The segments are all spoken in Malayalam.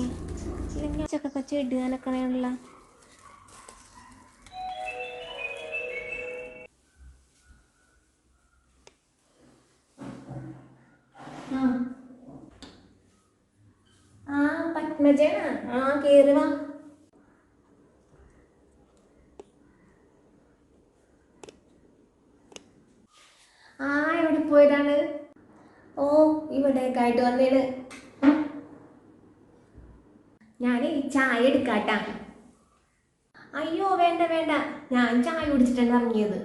ഇല്ലെങ്കിൽ ചക്കൊക്കെ കൊച്ചു കേറി വാ. ആ എവിടെ പോയതാണ്? ഓ ഇവിടെ കായിട്ട് വന്നേണ്. ഞാൻ ചായ എടുക്കാട്ടാ. അയ്യോ വേണ്ട വേണ്ട. ഞാൻ ചായ കുടിച്ചിട്ടാണ് ഇറങ്ങിയത്.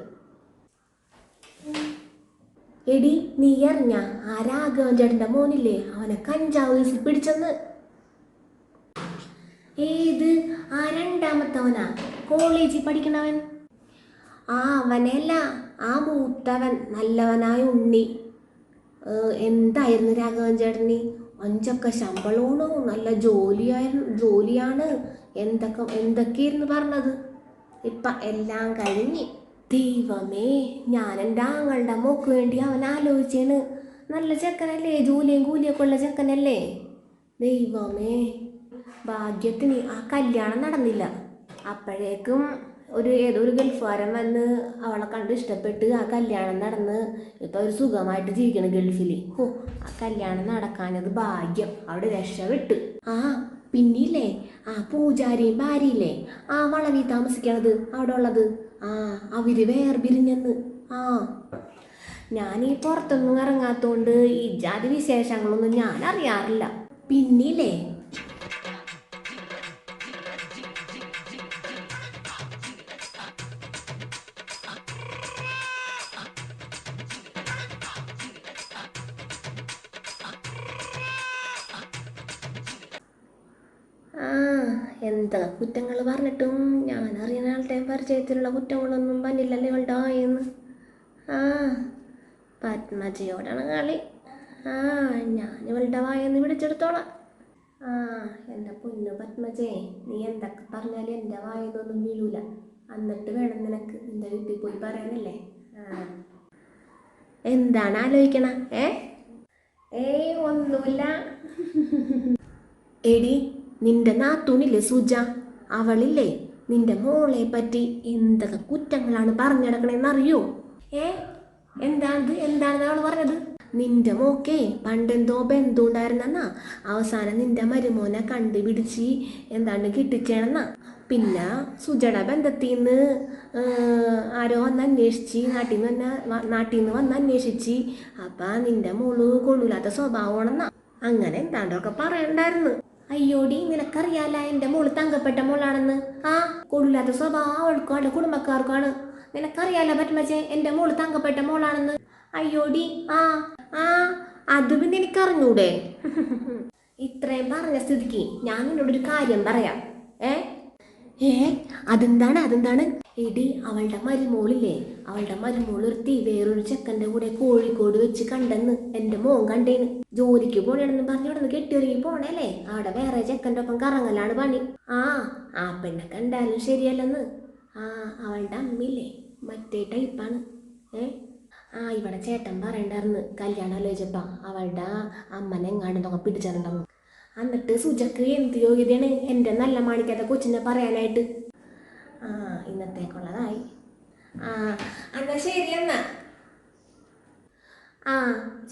എടി നീ അറിഞ്ഞ ആ രാഘവൻ ചേട്ടന്റെ മോനില്ലേ? അവനെ കഞ്ചാവ് കേസിൽ പിടിച്ചെന്ന്. ഏത്? ആ രണ്ടാമത്തവനാ? കോളേജിൽ പഠിക്കണവൻ? ആ അവനല്ല. ആ മൂത്തവൻ. നല്ലവനായ ഉണ്ണി. എന്തായിരുന്നു രാഘവൻ ചേട്ടന്? അഞ്ചൊക്കെ ശമ്പളമാണ് നല്ല ജോലിയായിരുന്നു ജോലിയാണ്. എന്തൊക്കെ എന്തൊക്കെയായിരുന്നു പറഞ്ഞത്? ഇപ്പം എല്ലാം കഴിഞ്ഞ്. ദൈവമേ ഞാൻ എന്റെ ആങ്ങളുടെ മോക്ക് വേണ്ടി അവൻ ആലോചിച്ചാണ്? നല്ല ചെക്കനല്ലേ ജോലിയും കൂലിയൊക്കെ ഉള്ള ചെക്കനല്ലേ? ദൈവമേ ഭാഗ്യത്തിന് ആ കല്യാണം നടന്നില്ല. അപ്പോഴേക്കും ഒരു ഏതോ ഒരു ഗൾഫുകാരൻ വന്ന് അവളെ കണ്ട് ഇഷ്ടപ്പെട്ട് ആ കല്യാണം നടന്ന് ഇപ്പൊ ഒരു സുഖമായിട്ട് ജീവിക്കണം ഗൾഫിൽ ഓ ആ കല്യാണം നടക്കാനത് ഭാഗ്യം. അവിടെ രക്ഷപ്പെട്ട് ആ പിന്നില്ലേ? ആ പൂജാരിയും ഭാര്യയില്ലേ? ആ വളവി താമസിക്കണത് അവിടെ ഉള്ളത്? ആ അവർ വേർപിരിഞ്ഞെന്ന്. ആ. ഞാൻ ഈ പുറത്തൊന്നും ഇറങ്ങാത്തോണ്ട് ഈ ജാതി വിശേഷങ്ങളൊന്നും ഞാൻ അറിയാറില്ല പിന്നില്ലേ? എന്താ കുറ്റങ്ങൾ പറഞ്ഞിട്ടും ഞാൻ അറിയുന്ന ആളുടെ പരിചയത്തിലുള്ള കുറ്റങ്ങളൊന്നും പറ്റില്ലല്ലോ ഇവളുടെ എന്ന് ആ പത്മജയോടാണ് കളി. ആ ഞാൻ ഇവളുടെ വായെന്ന് പിടിച്ചെടുത്തോളാം. ആ എന്റെ പൊന്നു പത്മജേ നീ എന്തൊക്കെ പറഞ്ഞാലും എന്റെ വായെന്നൊന്നും വീഴൂല. എന്നിട്ട് വേണം നിനക്ക് നിന്റെ വീട്ടിൽ പോയി പറയാനല്ലേ? ആ. എന്താണ് ആലോചിക്കണ? ഏ? ഏയ് ഒന്നുമില്ല. എടി നിന്റെ നാത്തൂനില്ലേ സുജ? അവളില്ലേ? നിന്റെ മോളെ പറ്റി എന്തൊക്കെ കുറ്റങ്ങളാണ് പറഞ്ഞിടക്കണേന്ന് അറിയോ ഏ? എന്താണത്? എന്താണ് അവൾ പറഞ്ഞത്? നിന്റെ മോക്കെ പണ്ടെന്തോ ബന്ധം അവസാനം നിന്റെ മരുമോനെ കണ്ടുപിടിച്ച് എന്താണ് കിട്ടിച്ചേണെന്ന. പിന്നെ സുജയുടെ ബന്ധത്തിൽ നിന്ന് ആരോ വന്ന് അന്വേഷിച്ച് നാട്ടിൽ നിന്ന് തന്നെ നാട്ടിൽ നിന്ന് വന്ന് അന്വേഷിച്ച് അപ്പം നിന്റെ മോൾ കൊള്ളൂലാത്ത സ്വഭാവമാണെന്നാ. അങ്ങനെ എന്താണ്ടൊക്കെ പറയണ്ടായിരുന്നു. അയ്യോടി നിനക്കറിയാല എന്റെ മോൾ തങ്കപ്പെട്ട മോളാണെന്ന്? ആ കൊള്ളില്ലാത്ത സ്വഭാവം അവൾക്കും അവളുടെ കുടുംബക്കാർക്കാണ് നിനക്കറിയാല പറ്റുമച്ചേ എന്റെ മോൾ തങ്കപ്പെട്ട മോളാണെന്ന്? അയ്യോടി ആ ആ അത് പിന്നെ എനിക്കറിഞ്ഞൂടെ? ഇത്രയും പറഞ്ഞ സ്ഥിതിക്ക് ഞാൻ നിന്നോടൊരു കാര്യം പറയാം. ഏ? ഏ? അതെന്താണ് അതെന്താണ്? എടി അവളുടെ മരുമോളില്ലേ? അവളുടെ മരുമോൾ ഒരുത്തി വേറൊരു ചെക്കന്റെ കൂടെ കോഴിക്കോട് വെച്ച് കണ്ടെന്ന് എന്റെ മോൻ കണ്ടേന്ന് ജോലിക്ക് പോണേണെന്ന് പറഞ്ഞു ഇവിടെ കെട്ടിയൊരുങ്ങി പോണേലേ അവിടെ വേറെ ചെക്കന്റെ ഒപ്പം കറങ്ങലാണ് പണി. ആ ആ പെണ്ണെ കണ്ടാലും ശരിയല്ലെന്ന്. ആ അവളുടെ അമ്മയില്ലേ? മറ്റേ ടൈപ്പാണ്. ഏ? ആ ഇവിടെ ചേട്ടൻ പറയണ്ടായിരുന്നു. കല്യാണം ആലോചിച്ചപ്പ അവളുടെ അമ്മനെ എങ്ങാണ്ടെന്നൊക്കെ പിടിച്ചിട്ടുണ്ടാവും എന്നിട്ട് സുജക്ക് എന്ത് യോഗ്യതയാണ്? എന്റെ നല്ല മാണിക്കാത്ത കൊച്ചിനെ പറയാനായിട്ട്. ആ ഇന്നത്തേക്കുള്ളതായി. ആ എന്നാ ശരി എന്നാ. ആ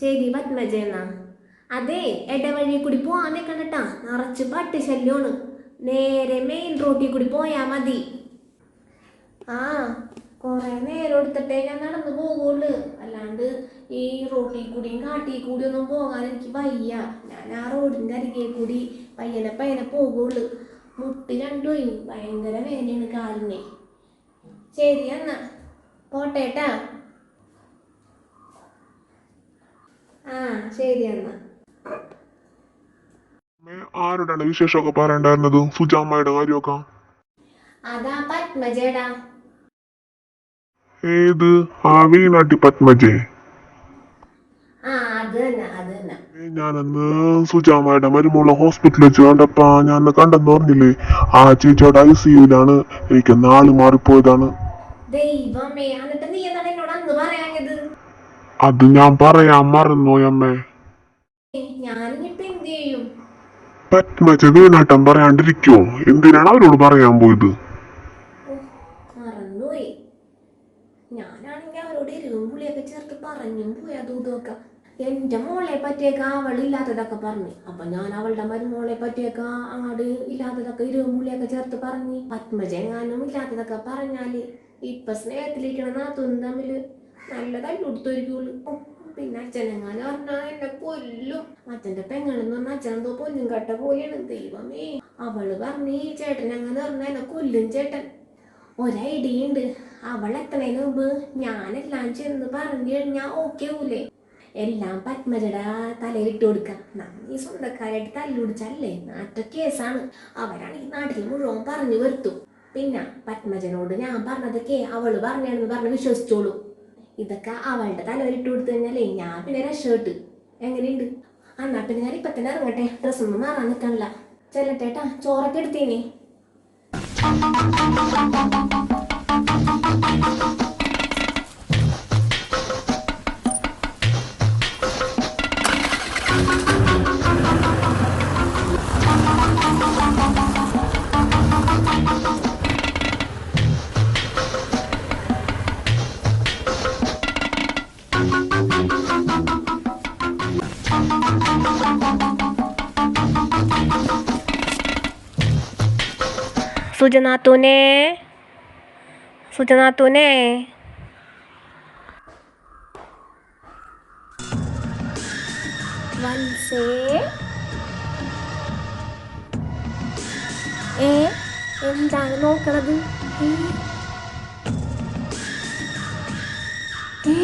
ശരി പത്മജ അതെ ഇടവഴി കൂടി പോവാൻ നിൽക്കണ്ടട്ടാ നിറച്ച് പട്ടി ശല്യമാണ് നേരെ മെയിൻ റോട്ടിൽ കൂടി പോയാൽ മതി. ആ കുറേ നേരം എടുത്തിട്ടേ ഞാൻ നടന്നു പോകുള്ളൂ അല്ലാണ്ട് ഈ റോട്ടിൽ കൂടിയും കാട്ടിൽ കൂടി ഒന്നും പോകാൻ എനിക്ക് വയ്യ. ഞാൻ ആ റോഡിന്റെ അരികെ കൂടി പയ്യനെ പയ്യനെ പോകുള്ളൂ മുട്ടി രണ്ടുപോയി ഭയങ്കര വേദനയാണ് കാലിനെ. ശരി എന്നാ. പോട്ടേട്ടാ ആ ശരി എന്നാ. ആരോടാണ് വിശേഷമൊക്കെ പറയണ്ടായിരുന്നത്? സുജാമ്മയുടെ കാര്യമൊക്കെ? അതാ പത്മജേടാ. ഏത്? ആ വീണാട്ടി പത്മജേ. ആ അത് തന്നെ ഞാനന്ന് സുജാമയുടെ മരുമോളെ ഹോസ്പിറ്റലിൽ വെച്ച് കണ്ടപ്പാ ഞാൻ കണ്ടെന്ന് പറഞ്ഞില്ലേ? ആ ചേച്ചിയുടെ ഐ സിയുലാണ് എനിക്ക് നാൾ മാറിപ്പോയതാണ്. ദൈവമേ എന്നിട്ട് നീ എന്താണ് എന്നോട് അന്ന് പറയാഞ്ഞത്? അത് ഞാൻ പറയാൻ മറന്നു അമ്മേ. ഞാനിപ്പോ എന്ത് ചെയ്യും? പത്മജ വീണാട്ടം പറയാണ്ടിരിക്കോ. എന്തിനാണ് അവരോട് പറയാൻ പോയത്? മറന്നുപോയി. ഞാനാണെങ്കിൽ അവരോട് എരിവും പുളിയൊക്കെ ചേർത്ത് പറഞ്ഞും പോയി അതും ഇതൊക്കെ എന്റെ മോളെ പറ്റിയേക്കാ അവൾ ഇല്ലാത്തതൊക്കെ പറഞ്ഞു. അപ്പൊ ഞാൻ അവളുടെ മരുമോളെ പറ്റിയൊക്കെ അങ്ങോട്ട് ഇല്ലാത്തതൊക്കെ ഇരു പുളിയൊക്കെ ചേർത്ത് പറഞ്ഞു. പത്മജെങ്ങാനും ഇല്ലാത്തതൊക്കെ പറഞ്ഞാൽ ഇപ്പൊ സ്നേഹത്തിലിരിക്കണ നാത്തും തമ്മിൽ നല്ല തല്ലുകൊടുത്തൊരിക്കുള്ളൂ ഓ, പിന്നെ അച്ഛനെങ്ങാനും പറഞ്ഞാ എന്നെ കൊല്ലും. അച്ഛന്റെ പെങ്ങളെന്ന് പറഞ്ഞാൽ അച്ഛനെന്തോ പൊന്നും കട്ട പോലെയാണ്. ദൈവമേ. അവൾ പറഞ്ഞു ഈ ചേട്ടൻ അങ്ങനെ പറഞ്ഞാൽ എന്നെ കൊല്ലും ചേട്ടൻ. ഒരൈഡിയ ഉണ്ട് അവൾ എത്തണേന് മുമ്പ് ഞാനെല്ലാം ചെന്ന് പറഞ്ഞു കഴിഞ്ഞാ ഓക്കെ ഊലേ എല്ലാം പത്മജയുടെ തലയിലിട്ട് കൊടുക്കുക നന്ദി ഈ സ്വന്തക്കാരായിട്ട് തല്ലുപിടിച്ചല്ലേ നാട്ട കേസാണ്. അവരാണ് ഈ നാട്ടിൽ മുഴുവൻ പറഞ്ഞു വരുത്തും. പിന്നെ പത്മജനോട് ഞാൻ പറഞ്ഞതൊക്കെ അവൾ പറഞ്ഞാണെന്ന് പറഞ്ഞ് വിശ്വസിച്ചോളൂ. ഇതൊക്കെ അവളുടെ തലയിലിട്ട് കൊടുത്തു കഴിഞ്ഞാലേ ഞാൻ പിന്നെ രക്ഷപ്പെട്ട്. എങ്ങനെയുണ്ട്? എന്നാ പിന്നെ ഞാൻ ഇപ്പൊ തന്നെ ഇറങ്ങട്ടെ. ഡ്രസ്സൊന്നും മാറാൻ നിൽക്കണില്ല ചെല്ലട്ടേട്ടാ ചോറൊക്കെ എടുത്തേനെ. സുജനാത്തൂനെ സുജനാത്തൂനെ വത്സേ ഏ എന്താണ് നോക്കണത്? ഏ? ഏ?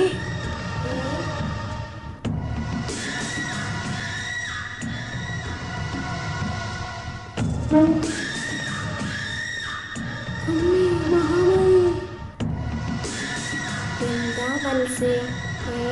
എന്താ വത്സേ ഏ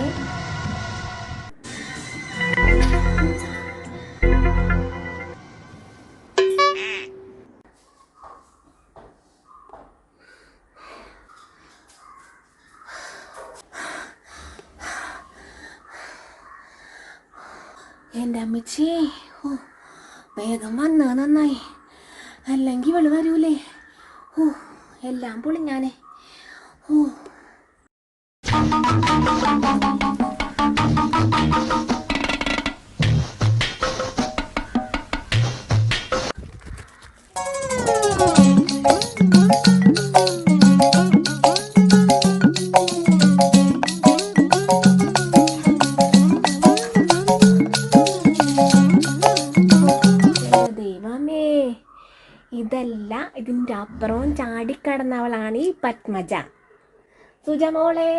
എന്റെ അമ്മച്ചി ഓ വേഗം വന്നത് നന്നായി അല്ലെങ്കിൽ ഇവൾ വരൂലേ ഓ എല്ലാം പൊളിഞ്ഞാനെ ഇതല്ല ഇതിന്റെ അപ്പുറവും ചാടിക്കടന്നവളാണ് ഈ പത്മജ. സുജ മോളെ